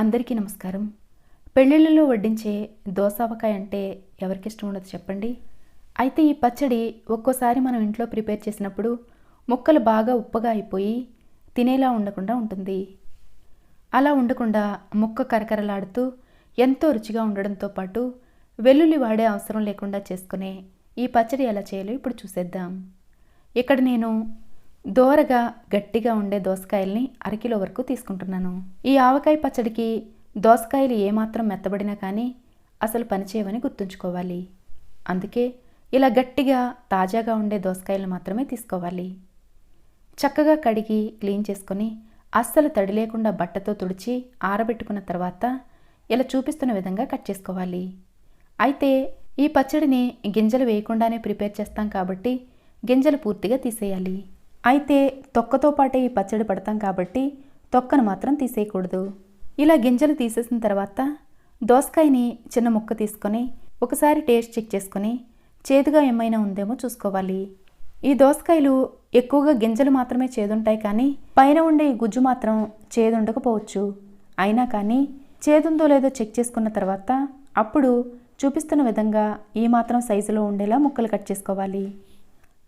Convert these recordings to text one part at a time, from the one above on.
అందరికీ నమస్కారం. పెళ్ళిళ్ళలో వడ్డించే దోసావకాయ అంటే ఎవరికి ఇష్టం ఉండదు చెప్పండి? అయితే ఈ పచ్చడి ఒక్కోసారి మనం ఇంట్లో ప్రిపేర్ చేసినప్పుడు ముక్కలు బాగా ఉప్పగా అయిపోయి తినేలా ఉండకుండా ఉంటుంది. అలా ఉండకుండా ముక్క కరకరలాడుతూ ఎంతో రుచిగా ఉండడంతో పాటు వెల్లుల్లి వాడే అవసరం లేకుండా చేసుకునే ఈ పచ్చడి ఎలా చేయాలో ఇప్పుడు చూసేద్దాం. ఇక్కడ నేను దోరగా గట్టిగా ఉండే దోసకాయల్ని అరకిలో వరకు తీసుకుంటున్నాను. ఈ ఆవకాయ పచ్చడికి దోసకాయలు ఏమాత్రం మెత్తబడినా కానీ అసలు పనిచేయవని గుర్తుంచుకోవాలి. అందుకే ఇలా గట్టిగా తాజాగా ఉండే దోసకాయలు మాత్రమే తీసుకోవాలి. చక్కగా కడిగి క్లీన్ చేసుకొని అస్సలు తడి లేకుండా బట్టతో తుడిచి ఆరబెట్టుకున్న తర్వాత ఇలా చూపిస్తున్న విధంగా కట్ చేసుకోవాలి. అయితే ఈ పచ్చడిని గింజలు వేయకుండానే ప్రిపేర్ చేస్తాం కాబట్టి గింజలు పూర్తిగా తీసేయాలి. అయితే తొక్కతో పాటే ఈ పచ్చడి పడతాం కాబట్టి తొక్కను మాత్రం తీసేయకూడదు. ఇలా గింజలు తీసేసిన తర్వాత దోసకాయని చిన్న ముక్క తీసుకొని ఒకసారి టేస్ట్ చెక్ చేసుకొని చేదుగా ఏమైనా ఉందేమో చూసుకోవాలి. ఈ దోసకాయలు ఎక్కువగా గింజలు మాత్రమే చేదుంటాయి కానీ పైన ఉండే ఈ గుజ్జు మాత్రం చేదుండకపోవచ్చు. అయినా కానీ చేదుందో లేదో చెక్ చేసుకున్న తర్వాత అప్పుడు చూపిస్తున్న విధంగా ఈ మాత్రం సైజులో ఉండేలా ముక్కలు కట్ చేసుకోవాలి.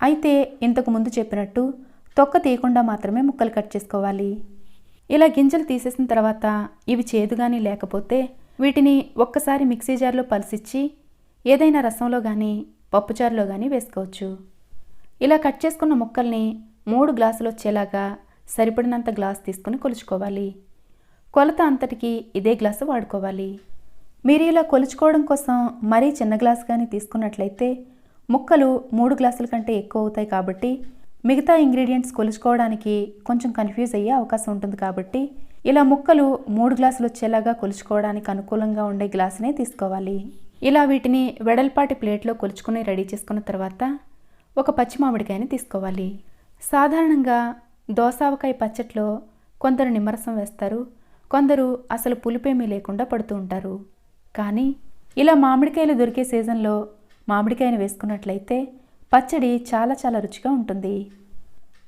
అయితే ఇంతకు ముందు చెప్పినట్టు తొక్క తీయకుండా మాత్రమే ముక్కలు కట్ చేసుకోవాలి. ఇలా గింజలు తీసేసిన తర్వాత ఇవి చేదుగాని లేకపోతే వీటిని ఒక్కసారి మిక్సీ జార్లో పలిసిచ్చి ఏదైనా రసంలో కానీ పప్పుచారులో కానీ వేసుకోవచ్చు. ఇలా కట్ చేసుకున్న ముక్కల్ని మూడు గ్లాసులు వచ్చేలాగా సరిపడినంత గ్లాస్ తీసుకుని కొలుచుకోవాలి. కొలత అంతటికి ఇదే గ్లాసు వాడుకోవాలి. మీరు ఇలా కొలుచుకోవడం కోసం మరీ చిన్న గ్లాస్ కానీ తీసుకున్నట్లయితే ముక్కలు మూడు గ్లాసుల కంటే ఎక్కువ అవుతాయి కాబట్టి మిగతా ఇంగ్రీడియంట్స్ కొలుచుకోవడానికి కొంచెం కన్ఫ్యూజ్ అయ్యే అవకాశం ఉంటుంది కాబట్టి ఇలా ముక్కలు మూడు గ్లాసులు వచ్చేలాగా కొలుచుకోవడానికి అనుకూలంగా ఉండే గ్లాసునే తీసుకోవాలి. ఇలా వీటిని వెడల్పాటి ప్లేట్లో కొలుచుకుని రెడీ చేసుకున్న తర్వాత ఒక పచ్చి మామిడికాయని తీసుకోవాలి. సాధారణంగా దోసావకాయ పచ్చట్లో కొందరు నిమ్మరసం వేస్తారు కొందరు అసలు పులిపేమీ లేకుండా పడుతూ ఉంటారు. కానీ ఇలా మామిడికాయలు దొరికే సీజన్లో మామిడికాయను వేసుకున్నట్లయితే పచ్చడి చాలా చాలా రుచిగా ఉంటుంది.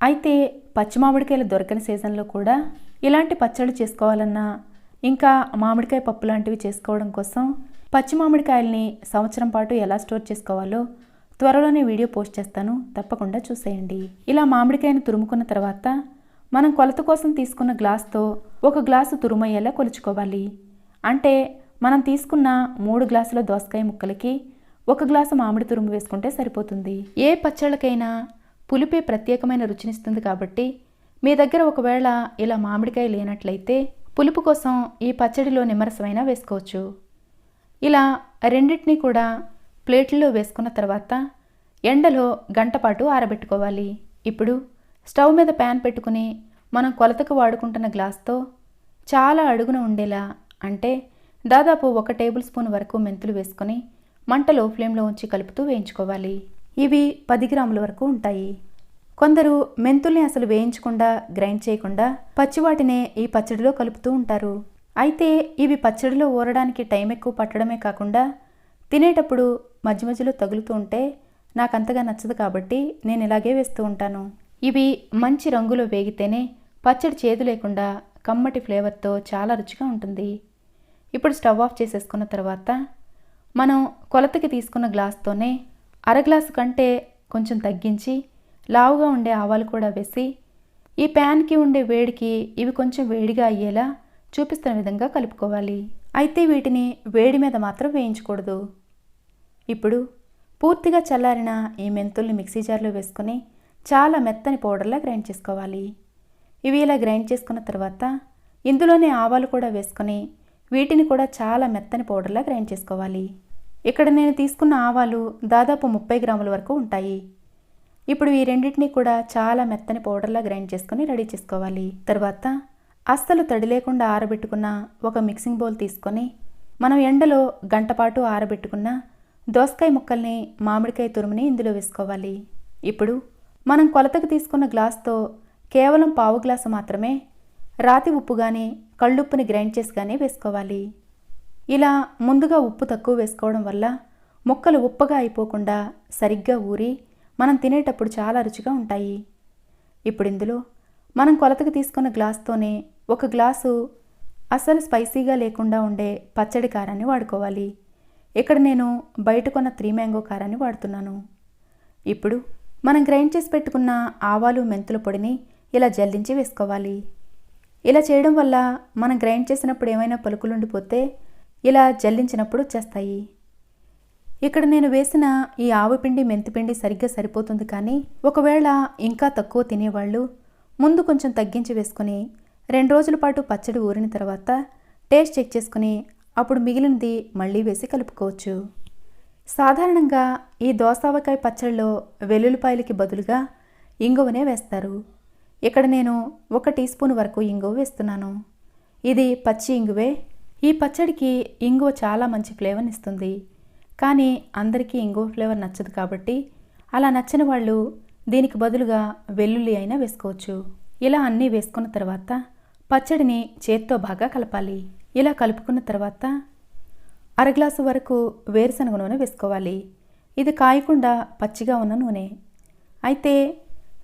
అయితే పచ్చి మామిడికాయలు దొరకని సీజన్లో కూడా ఇలాంటి పచ్చడి చేసుకోవాలన్నా ఇంకా మామిడికాయ పప్పు లాంటివి చేసుకోవడం కోసం పచ్చి మామిడికాయల్ని సంవత్సరం పాటు ఎలా స్టోర్ చేసుకోవాలో త్వరలోనే వీడియో పోస్ట్ చేస్తాను. తప్పకుండా చూసేయండి. ఇలా మామిడికాయను తురుముకున్న తర్వాత మనం కొలత కోసం తీసుకున్న గ్లాస్తో ఒక గ్లాసు తురుమయ్యేలా కొలుచుకోవాలి. అంటే మనం తీసుకున్న మూడు గ్లాసుల దోసకాయ ముక్కలకి ఒక గ్లాసు మామిడి తురుము వేసుకుంటే సరిపోతుంది. ఏ పచ్చళ్ళకైనా పులిపే ప్రత్యేకమైన రుచినిస్తుంది కాబట్టి మీ దగ్గర ఒకవేళ ఇలా మామిడికాయ లేనట్లయితే పులుపు కోసం ఈ పచ్చడిలో నిమ్మరసమైనా వేసుకోవచ్చు. ఇలా రెండింటినీ కూడా ప్లేట్లలో వేసుకున్న తర్వాత ఎండలో గంటపాటు ఆరబెట్టుకోవాలి. ఇప్పుడు స్టవ్ మీద ప్యాన్ పెట్టుకుని మనం కొలతకు వాడుకుంటున్న గ్లాస్తో చాలా అడుగున ఉండేలా అంటే దాదాపు ఒక టేబుల్ స్పూన్ వరకు మెంతులు వేసుకొని మంట లో ఫ్లేమ్లో ఉంచి కలుపుతూ వేయించుకోవాలి. ఇవి పది గ్రాముల వరకు ఉంటాయి. కొందరు మెంతుల్ని అసలు వేయించకుండా గ్రైండ్ చేయకుండా పచ్చివాటినే ఈ పచ్చడిలో కలుపుతూ ఉంటారు. అయితే ఇవి పచ్చడిలో ఊరడానికి టైం ఎక్కువ పట్టడమే కాకుండా తినేటప్పుడు మధ్య మధ్యలో తగులుతూ ఉంటే నాకు అంతగా నచ్చదు కాబట్టి నేను ఇలాగే వేస్తూ ఉంటాను. ఇవి మంచి రంగులో వేగితేనే పచ్చడి చేదు లేకుండా కమ్మటి ఫ్లేవర్తో చాలా రుచిగా ఉంటుంది. ఇప్పుడు స్టవ్ ఆఫ్ చేసేసుకున్న తర్వాత మనం కొలతకి తీసుకున్న గ్లాస్తోనే అర గ్లాసు కంటే కొంచెం తగ్గించి లావుగా ఉండే ఆవాలు కూడా వేసి ఈ ప్యాన్కి ఉండే వేడికి ఇవి కొంచెం వేడిగా అయ్యేలా చూపిస్తున్న విధంగా కలుపుకోవాలి. అయితే వీటిని వేడి మీద మాత్రం వేయించకూడదు. ఇప్పుడు పూర్తిగా చల్లారిన ఈ మెంతుల్ని మిక్సీ జార్లో వేసుకొని చాలా మెత్తని పౌడర్లా గ్రైండ్ చేసుకోవాలి. ఇవి ఇలా గ్రైండ్ చేసుకున్న తర్వాత ఇందులోనే ఆవాలు కూడా వేసుకొని వీటిని కూడా చాలా మెత్తని పౌడర్లా గ్రైండ్ చేసుకోవాలి. ఇక్కడ నేను తీసుకున్న ఆవాలు దాదాపు ముప్పై గ్రాముల వరకు ఉంటాయి. ఇప్పుడు ఈ రెండింటిని కూడా చాలా మెత్తని పౌడర్లా గ్రైండ్ చేసుకొని రెడీ చేసుకోవాలి. తర్వాత అస్సలు తడి లేకుండా ఆరబెట్టుకున్న ఒక మిక్సింగ్ బౌల్ తీసుకొని మనం ఎండలో గంటపాటు ఆరబెట్టుకున్న దోసకాయ ముక్కల్ని మామిడికాయ తురుముని ఇందులో వేసుకోవాలి. ఇప్పుడు మనం కొలతకు తీసుకున్న గ్లాస్తో కేవలం పావు గ్లాసు మాత్రమే రాతి ఉప్పు కానీ కళ్ళుప్పుని గ్రైండ్ చేసి కానీ వేసుకోవాలి. ఇలా ముందుగా ఉప్పు తక్కువ వేసుకోవడం వల్ల ముక్కలు ఉప్పగా అయిపోకుండా సరిగ్గా ఊరి మనం తినేటప్పుడు చాలా రుచిగా ఉంటాయి. ఇప్పుడు ఇందులో మనం కొలతకు తీసుకున్న గ్లాస్తోనే ఒక గ్లాసు అసలు స్పైసీగా లేకుండా ఉండే పచ్చడి కారాన్ని వాడుకోవాలి. ఇక్కడ నేను బయట కొన్న త్రీ మ్యాంగో కారాన్ని వాడుతున్నాను. ఇప్పుడు మనం గ్రైండ్ చేసి పెట్టుకున్న ఆవాలు మెంతుల పొడిని ఇలా జల్లించి వేసుకోవాలి. ఇలా చేయడం వల్ల మనం గ్రైండ్ చేసినప్పుడు ఏమైనా పలుకులు ఉండిపోతే ఇలా జల్లించినప్పుడు వచ్చేస్తాయి. ఇక్కడ నేను వేసిన ఈ ఆవుపిండి మెంతిపిండి సరిగ్గా సరిపోతుంది కానీ ఒకవేళ ఇంకా తక్కువ తినేవాళ్ళు ముందు కొంచెం తగ్గించి వేసుకొని రెండు రోజుల పాటు పచ్చడి ఊరిన తర్వాత టేస్ట్ చెక్ చేసుకుని అప్పుడు మిగిలినది మళ్ళీ వేసి కలుపుకోవచ్చు. సాధారణంగా ఈ దోసావకాయ పచ్చడిలో వెల్లుల్లిపాయలకి బదులుగా ఇంగువనే వేస్తారు. ఇక్కడ నేను ఒక టీ స్పూన్ వరకు ఇంగువ వేస్తున్నాను. ఇది పచ్చి ఇంగువే. ఈ పచ్చడికి ఇంగువ చాలా మంచి ఫ్లేవర్ని ఇస్తుంది. కానీ అందరికీ ఇంగువ ఫ్లేవర్ నచ్చదు కాబట్టి అలా నచ్చని వాళ్ళు దీనికి బదులుగా వెల్లుల్లి అయినా వేసుకోవచ్చు. ఇలా అన్నీ వేసుకున్న తర్వాత పచ్చడిని చేత్తో బాగా కలపాలి. ఇలా కలుపుకున్న తర్వాత అర గ్లాసు వరకు వేరుశనగ నూనె వేసుకోవాలి. ఇది కాయకుండా పచ్చిగా ఉన్న నూనె. అయితే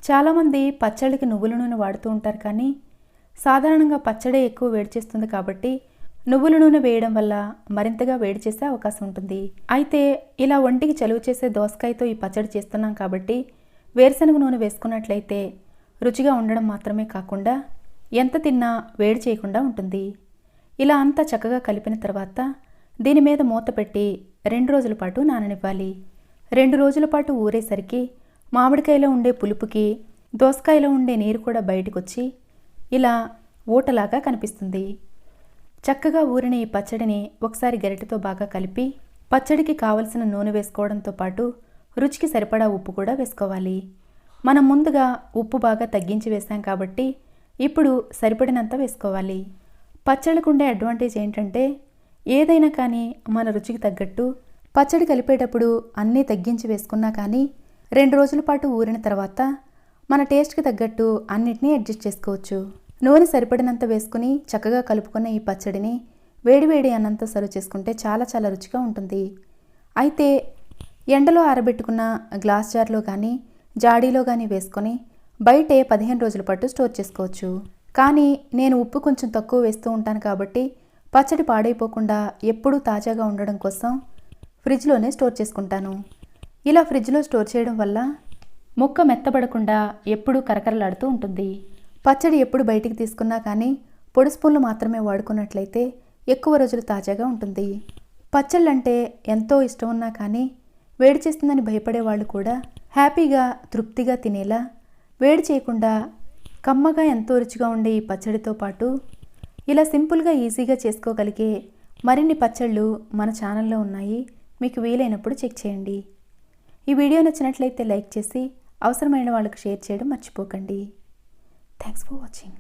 చాలామంది పచ్చడికి నువ్వుల నూనె వాడుతూ ఉంటారు కానీ సాధారణంగా పచ్చడే ఎక్కువ వేడి చేస్తుంది కాబట్టి నువ్వుల నూనె వేయడం వల్ల మరింతగా వేడి చేసే అవకాశం ఉంటుంది. అయితే ఇలా ఒంటికి చలువ చేసే దోసకాయతో ఈ పచ్చడి చేస్తున్నాం కాబట్టి వేరుశనగ నూనె వేసుకున్నట్లయితే రుచిగా ఉండడం మాత్రమే కాకుండా ఎంత తిన్నా వేడి చేయకుండా ఉంటుంది. ఇలా అంతా చక్కగా కలిపిన తర్వాత దీని మీద మూత పెట్టి రెండు రోజుల పాటు నాననివ్వాలి. రెండు రోజుల పాటు ఊరేసరికి మామిడికాయలో ఉండే పులుపుకి దోసకాయలో ఉండే నీరు కూడా బయటకు వచ్చి ఇలా ఊటలాగా కనిపిస్తుంది. చక్కగా ఊరిన ఈ పచ్చడిని ఒకసారి గరిటెతో బాగా కలిపి పచ్చడికి కావలసిన నూనె వేసుకోవడంతో పాటు రుచికి సరిపడా ఉప్పు కూడా వేసుకోవాలి. మనం ముందుగా ఉప్పు బాగా తగ్గించి వేసాం కాబట్టి ఇప్పుడు సరిపడినంత వేసుకోవాలి. పచ్చళ్ళకు ఉండే అడ్వాంటేజ్ ఏంటంటే ఏదైనా కానీ మన రుచికి తగ్గట్టు పచ్చడి కలిపేటప్పుడు అన్నీ తగ్గించి వేసుకున్నా కానీ రెండు రోజుల పాటు ఊరిన తర్వాత మన టేస్ట్కి తగ్గట్టు అన్నిటినీ అడ్జస్ట్ చేసుకోవచ్చు. నూనె సరిపడినంత వేసుకుని చక్కగా కలుపుకున్న ఈ పచ్చడిని వేడివేడి అన్నంతో సర్వ్ చేసుకుంటే చాలా చాలా రుచిగా ఉంటుంది. అయితే ఎండలో ఆరబెట్టుకున్న గ్లాస్ జార్లో కానీ జాడీలో కానీ వేసుకొని బయటే పదిహేను రోజుల పాటు స్టోర్ చేసుకోవచ్చు. కానీ నేను ఉప్పు కొంచెం తక్కువ వేస్తూ ఉంటాను కాబట్టి పచ్చడి పాడైపోకుండా ఎప్పుడూ తాజాగా ఉండడం కోసం ఫ్రిడ్జ్లోనే స్టోర్ చేసుకుంటాను. ఇలా ఫ్రిడ్జ్లో స్టోర్ చేయడం వల్ల ముక్క మెత్తబడకుండా ఎప్పుడూ కరకరలాడుతూ ఉంటుంది. పచ్చడి ఎప్పుడు బయటికి తీసుకున్నా కానీ పొడి స్పూన్లు మాత్రమే వాడుకున్నట్లయితే ఎక్కువ రోజులు తాజాగా ఉంటుంది. పచ్చళ్ళంటే ఎంతో ఇష్టం ఉన్నా కానీ వేడి చేస్తుందని భయపడే వాళ్ళు కూడా హ్యాపీగా తృప్తిగా తినేలా వేడి చేయకుండా కమ్మగా ఎంతో రుచిగా ఉండే ఈ పచ్చడితో పాటు ఇలా సింపుల్గా ఈజీగా చేసుకోగలిగే మరిన్ని పచ్చళ్ళు మన ఛానల్లో ఉన్నాయి. మీకు వీలైనప్పుడు చెక్ చేయండి. ఈ వీడియో నచ్చినట్లయితే లైక్ చేసి అవసరమైన వాళ్ళకు షేర్ చేయడం మర్చిపోకండి. Thanks for watching